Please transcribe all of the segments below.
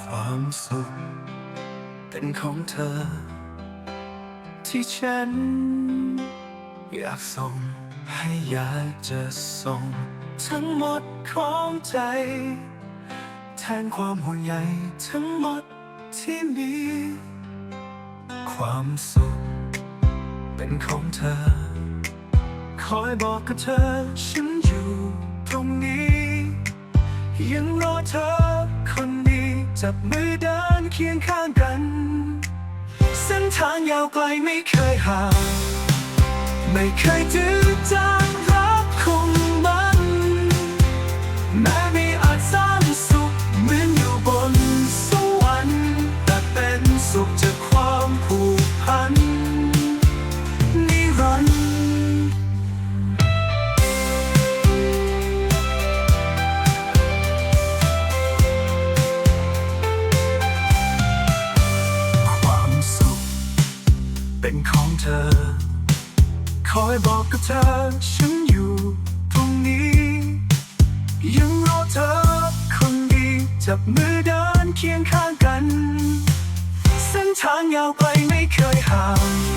ความสุขเป็นของเธอ ที่ฉัน อยากส่ง ให้อยากจะส่ง ทั้งหมดของใจ แทนความห่วงใยทั้งหมดที่มี ความสุขเป็นของเธอ คอยบอกกับเธอ ฉันอยู่ตรงนี้ ยังรอเธอคนดี จับมือเดินเคียงข้างกัน เส้นทางยาวไกลไม่เคยห่างไม่เคยจืดจาง เป็นของเธอ คอยบอกกับเธอ ฉันอยู่ตรงนี้ ยังรอเธอคนดีจับมือเดินเคียงข้างกัน เส้นทางยาวไปไม่เคยห่าง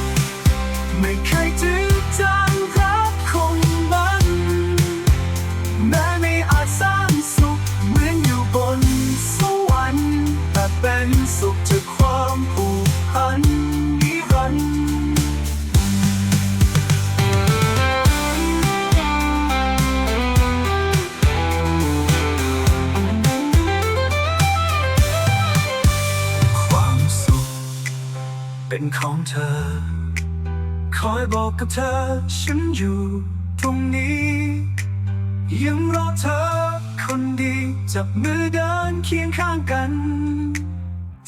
เป็นของเธอ คอยบอกกับเธอ ฉันอยู่ตรงนี้ยังรอเธอ คนดีจับมือเดินเคียงข้างกัน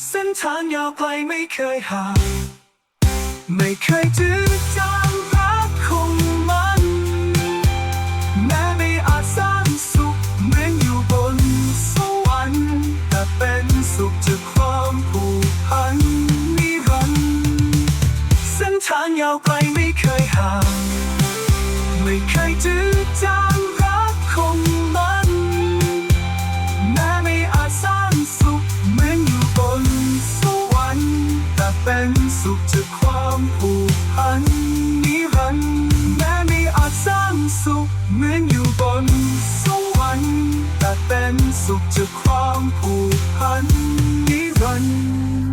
เส้นทางยาวไกลไม่เคยห่างไม่เคยจืดจาง สุขจากความผูกพันนิรันดร์แม้ไม่อาจสร้างสุขเหมือนอยู่บนสวรรค์แต่เป็นสุขจากความผูกพันนิรันดร์